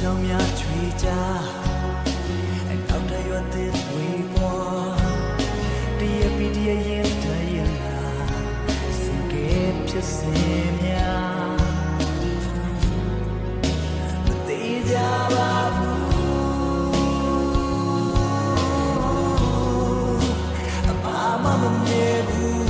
ကြောင်များချွေကြအနောက်တရတဲ့ဝေးပေါ်တရပီတရရင်တရလာစင်ကဲဖြစ်စင်များမသေးကြပါဘူးအပါမမမြဲဘူး